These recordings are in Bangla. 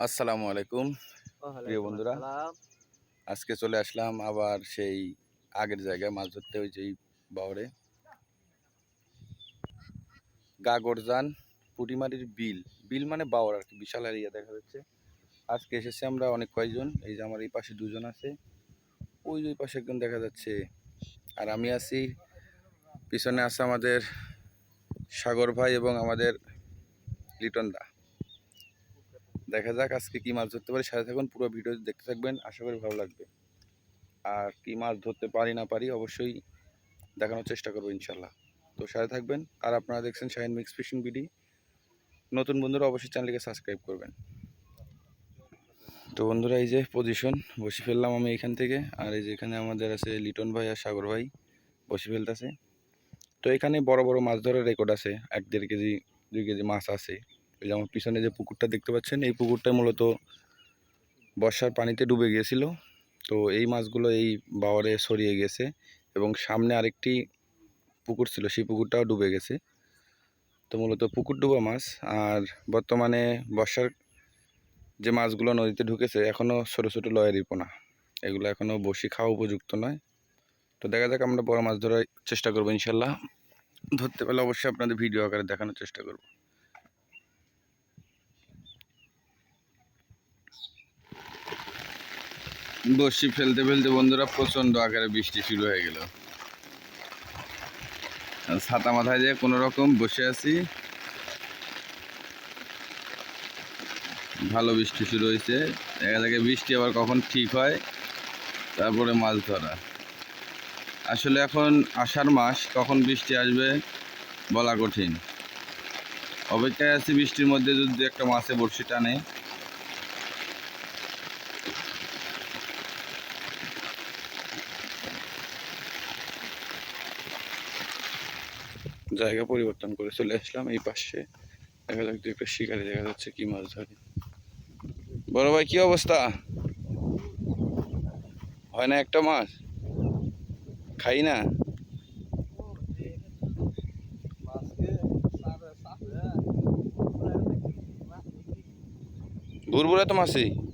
আসসালামু আলাইকুম প্রিয় বন্ধুরা। আজকে চলে আসলাম আবার সেই আগের জায়গায় মাছ ধরতে ওই যে এই বাওরে। গাগরজান পুটিমারির বিল। বিল মানে বাওর আর কি বিশাল এরিয়া দেখা যাচ্ছে। আজকে এসেছি আমরা অনেক কয়েকজন এই যে আমার এই পাশে দুজন আছে। ওই ওই পাশে একজন দেখা যাচ্ছে। আর আমি আছি পিছনে আছে আমাদের সাগর ভাই এবং আমাদের লিটন দা। দেখা যাক আজকে কি মাছ ধরতে পারি। সাথে থাকুন, পুরো ভিডিও দেখতে থাকবেন, আশা করি ভালো লাগবে। আর কি মাছ ধরতে পারি না পারি অবশ্যই দেখানোর চেষ্টা করব ইনশাল্লাহ তো সাথে থাকবেন। আর আপনারা দেখছেন শাহিন মিক্স ফিশিং বিডি। নতুন বন্ধুরা অবশ্যই চ্যানেলকে সাবস্ক্রাইব করবেন। তো বন্ধুরা, এই যে পজিশন বসে ফেললাম আমি এখান থেকে। আর এই যে এখানে আমাদের আছে লিটন ভাই আর সাগর ভাই বসে ফেলতেছে। তো এখানে বড় বড় মাছ ধরার রেকর্ড আছে। এক দেড় কেজি, দুই কেজি মাছ আছে। ওই যে আমার পিছনে যে পুকুরটা দেখতে পাচ্ছেন, এই পুকুরটা মূলত বর্ষার পানিতে ডুবে গিয়েছিল। তো এই মাছগুলো এই বাওয়ারে সরিয়ে গেছে এবং সামনে আরেকটি পুকুর ছিল, সেই পুকুরটাও ডুবে গেছে। তো মূলত পুকুর ডুবা মাছ, আর বর্তমানে বর্ষার যে মাছগুলো নদীতে ঢুকেছে এখনও ছোটো ছোটো লয়েরই পোনা। এগুলো এখনও বসি খাওয়া উপযুক্ত নয়। তো দেখা যাক, আমরা বড় মাছ ধরার চেষ্টা করব ইনশাল্লাহ। ধরতে পারলে অবশ্যই আপনাদের ভিডিও আকারে দেখানোর চেষ্টা করব। বসি ফেলতে ফেলতে বন্ধুরা প্রচণ্ড আকারে বৃষ্টি শুরু হয়ে গেল। ছাতা মাথায় দিয়ে কোনো রকম বসে আছি। ভালো বৃষ্টি শুরু হয়েছে। দেখা যাকে বৃষ্টি আবার কখন ঠিক হয়। তারপরে মাছ ধরা। আসলে এখন আষাঢ় মাস, কখন বৃষ্টি আসবে বলা কঠিন। অপেক্ষায় আছি বৃষ্টির মধ্যে যদি একটা মাছে বড়শি টানে। জায়গা পরিবর্তন করে চলে আসলাম এই পাশে। দেখা যাক একটা শিকারে দেখা যাচ্ছে কি মাছ ধরে। বড় ভাই, কি অবস্থা? হয় না একটা মাছ? খাই না? বুরবুরা তো মাছই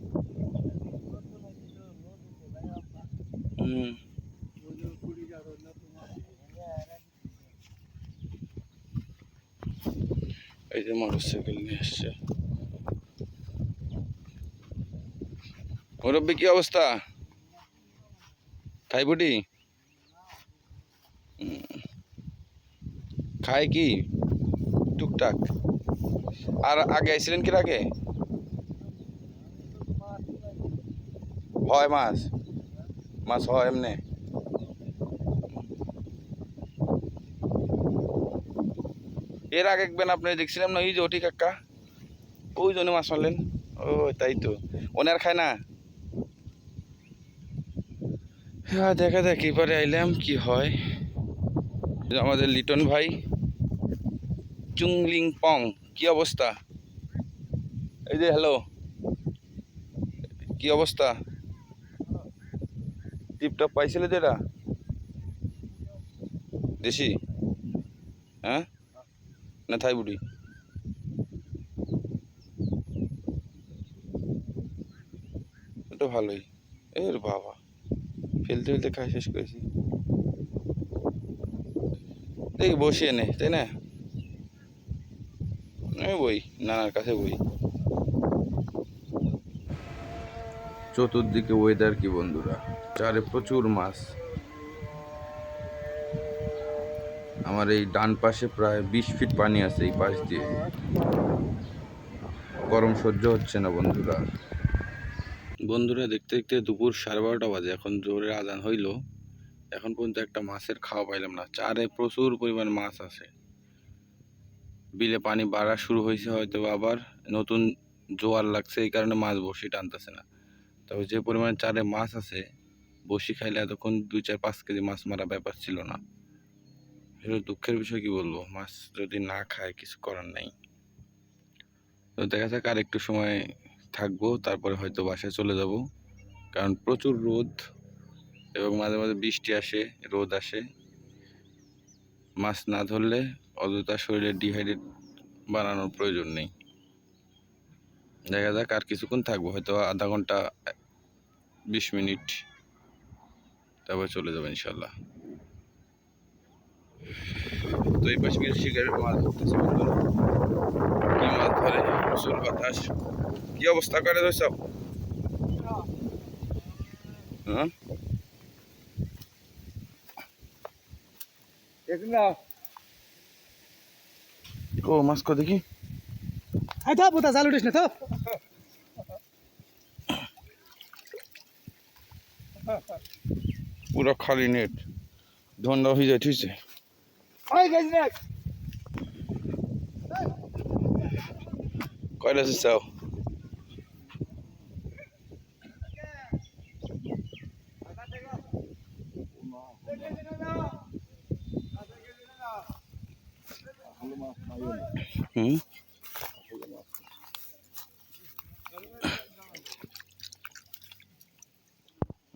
এই যে মোটর সাইকেল নিয়ে আসছে। মুরব্বী, কি অবস্থা? খাইবুটি খায় কি? টুকটাক। আর আগে আইছিলেন কি আগে হয় মাছ। মাছ হয় এমনি। এর আগে একবেন আপনি দেখছিলাম না? ওই যে ওটি কাকা। ওই জন্য মাছ মারলেন। ও, তাই তো। ওনার খায় না? হ্যাঁ দেখা যাক, এবারে আইলাম, কি হয়। আমাদের লিটন ভাই। চুংলিং পং, কি অবস্থা? এই যে হ্যালো কি অবস্থা? টিপটপ পাইছিলে যেটা দেশি? হ্যাঁ? না থাই বুড়ি? তো ভালোই। এর বাবা। ফেলতে ফেলতে খাই শেষ করেছি। দেখি বসিয়ে নে তাই না? বই, নানার কাছে বই। চতুর্দিকে ওয়েদার কি বন্ধুরা? চারে প্রচুর মাছ। আমার এই ডান পাশে প্রায় বিশ ফিট পানি আছে, এই পাশ দিয়ে। গরম সহ্য হচ্ছে না বন্ধুরা। বন্ধুরা, দেখতে দেখতে দুপুর সাড়ে বারোটা বাজে। এখন জোরে আদান হইল। এখন পর্যন্ত একটা মাছের খাওয়া পাইলাম না। চারে প্রচুর পরিমাণ মাছ আছে। বিলে পানি বাড়া শুরু হয়েছে হয়তো আবার। নতুন জোয়ার লাগছে, এই কারণে মাছ বসি টানতেছে না। তবে যে পরিমাণে চারে মাছ আছে বসি খাইলে এতক্ষণ দুই চার পাঁচ কেজি মাছ মারা ব্যাপার ছিল না। এটা দুঃখের বিষয় কি বলব? মাছ যদি না খায়, কিছু করার নাই। তো দেখা যাক আর একটু সময় থাকব, তারপরে হয়তো বাসায় চলে যাব। কারণ প্রচুর রোদ এবং মাঝে মাঝে বৃষ্টি আসে, রোদ আসে। মাছ না ধরলে অযথা শরীরে ডিহাইড্রেট বানানোর প্রয়োজন নেই। দেখা যাক আর কিছুক্ষণ থাকব, হয়তো আধা ঘণ্টা, বিশ মিনিট, তারপর চলে যাব ইনশাল্লাহ। তো এই পাশে শিকারের মাছ ধরতেছে কি মাছ ধরে? প্রচুর বাতাস। কি অবস্থা? করে ধরছ? হ্যাঁ? ও মাছ কো দেখি। চালু উঠিস না পুরো খালি নেট। ধন্দা হয়ে যায় কয়টা চাও হুম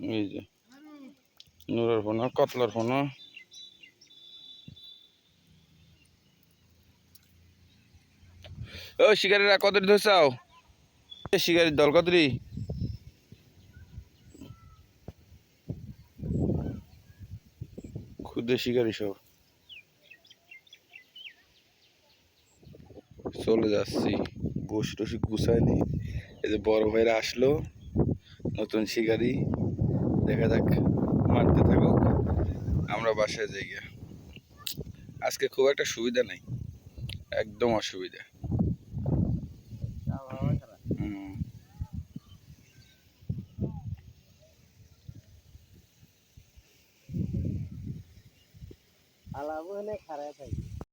এই যে নুরের ফোনা কাতলার ফোনা ও, শিকারীরা কত ধরছাও শিকারির দল কতরি খুদে শিকারি সব। চলে যাচ্ছি। বসে টসি গুছায়নি। এই যে বড় ভাইরা আসলো, নতুন শিকারি। দেখা যাক, মারতে থাকুক। আমরা বাসায় যাই। আজকে খুব একটা সুবিধা নেই। একদম অসুবিধা। हराया था